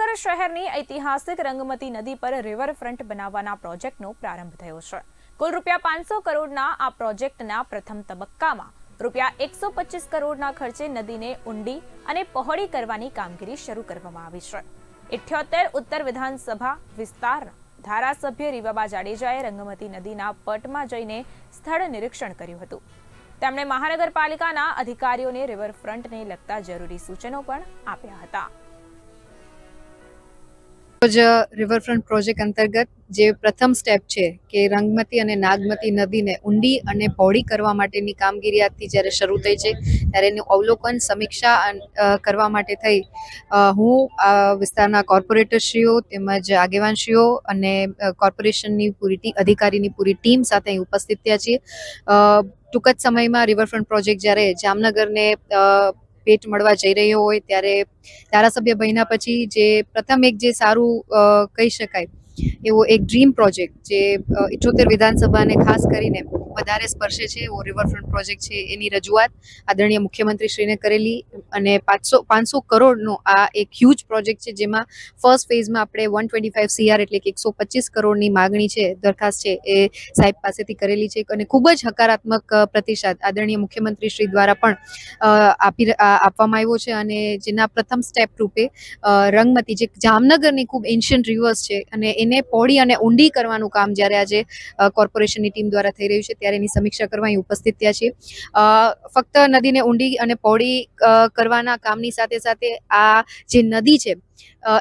જામનગર શહેરની ઐતિહાસિક રંગમતી નદી પર રિવરફ્રન્ટ બનાવવાના પ્રોજેક્ટનો પ્રારંભ થયો છે. કુલ રૂપિયા પાંચસો કરોડના આ પ્રોજેક્ટના પ્રથમ તબક્કામાં રૂપિયા એકસો પચીસ કરોડના ખર્ચે નદીને ઊંડી અને પહોળી કરવાની કામગીરી શરૂ કરવામાં આવી છે. ઇઠ્યોતેર ઉત્તર વિધાનસભા વિસ્તારના ધારાસભ્ય રીવાબા જાડેજાએ રંગમતી નદીના પટમાં જઈને સ્થળ નિરીક્ષણ કર્યું હતું. તેમણે મહાનગરપાલિકાના અધિકારીઓને રિવરફ્રન્ટને લગતા જરૂરી સૂચનો પણ આપ્યા હતા. જ રિવરફ્રન્ટ પ્રોજેક્ટ અંતર્ગત જે પ્રથમ સ્ટેપ છે કે રંગમતી અને નાગમતી નદીને ઊંડી અને પહોળી કરવા માટેની કામગીરી આજથી જ્યારે શરૂ થઈ છે, ત્યારે એનું અવલોકન, સમીક્ષા કરવા માટે થઈ. હું આ વિસ્તારના કોર્પોરેટરશ્રીઓ તેમજ આગેવાનશ્રીઓ અને કોર્પોરેશનની પૂરી અધિકારીની પૂરી ટીમ સાથે અહીં ઉપસ્થિત થયા છીએ. ટૂંક જ સમયમાં રિવરફ્રન્ટ પ્રોજેક્ટ જ્યારે જામનગરને ભેટ મળવા જઈ રહ્યો હોય ત્યારે ધારાસભ્ય બન્યા પછી જે પ્રથમ એક જે સારું કહી શકાય, એવો એક ડ્રીમ પ્રોજેક્ટ જે ઇઠોતેર વિધાનસભાને ખાસ કરીને વધારે સ્પર્શે છે, એવો રિવરફ્રન્ટ પ્રોજેક્ટ છે, એની રજૂઆત આદરણીય મુખ્યમંત્રીશ્રીને કરેલી અને પાંચસો પાંચસો કરોડનો આ એક હ્યુજ પ્રોજેક્ટ છે, જેમાં ફર્સ્ટ ફેઝમાં આપણે વન ટ્વેન્ટી ફાઇવ સીઆર એટલે કે એકસો પચીસ કરોડની માગણી છે, દરખાસ્ત છે, એ સાહેબ પાસેથી કરેલી છે, અને ખૂબ જ હકારાત્મક પ્રતિસાદ આદરણીય મુખ્યમંત્રીશ્રી દ્વારા પણ આપી આપવામાં આવ્યો છે, અને જેના પ્રથમ સ્ટેપ રૂપે રંગમતી જે જામનગરની ખૂબ એન્શિયન્ટ રિવર્સ છે, અને એને પહોળી અને ઊંડી કરવાનું કામ જ્યારે આજે કોર્પોરેશનની ટીમ દ્વારા થઈ રહ્યું છે, ત્યારે એની સમીક્ષા કરવા અહીં ઉપસ્થિત થયા છીએ. ફક્ત નદીને ઊંડી અને પહોળી કરવાના કામની સાથે સાથે આ જે નદી છે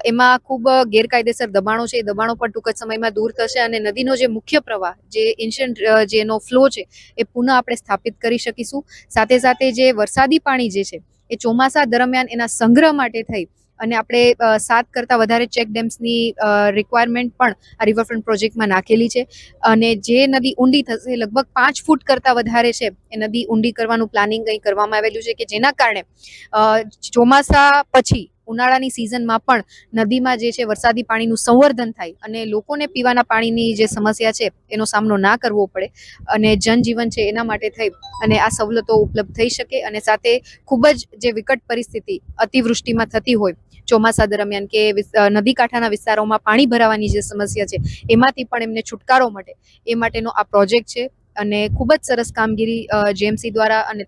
એમાં ખૂબ ગેરકાયદેસર દબાણો છે. એ દબાણો પણ ટૂંક જ સમયમાં દૂર થશે અને નદીનો જે મુખ્ય પ્રવાહ, જે એન્શિયન્ટ જેનો ફ્લો છે, એ પુનઃ આપણે સ્થાપિત કરી શકીશું. સાથે સાથે જે વરસાદી પાણી જે છે, એ ચોમાસા દરમિયાન એના સંગ્રહ માટે થઈ અને આપણે સાત કરતાં વધારે ચેક ડેમ્સની રિક્વાયરમેન્ટ પણ આ રિવરફ્રન્ટ પ્રોજેક્ટમાં નાખેલી છે. અને જે નદી ઊંડી થશે, લગભગ પાંચ ફૂટ કરતાં વધારે છે, એ નદી ઊંડી કરવાનું પ્લાનિંગ અહીં કરવામાં આવેલું છે કે જેના કારણે ચોમાસા પછી, ઉનાળાની સિઝનમાં પણ નદીમાં જે છે, વરસાદી પાણીનું સંવર્ધન થાય અને લોકોને પીવાના પાણીની જે સમસ્યા છે, એનો સામનો ના કરવો પડે અને જનજીવન છે, એના માટે થઈ અને આ સવલતો ઉપલબ્ધ થઈ શકે અને સાથે ખૂબ જ જે વિકટ પરિસ્થિતિ અતિવૃષ્ટિમાં થતી હોય ચોમાસા દરમિયાન કે નદી કાંઠાના વિસ્તારોમાં પાણી ભરાવાની જે સમસ્યા છે, એમાંથી પણ એમને છુટકારો મળે. એ માટેનો આ પ્રોજેક્ટ છે અને ખૂબ જ સરસ કામગીરી જેએમસી દ્વારા અને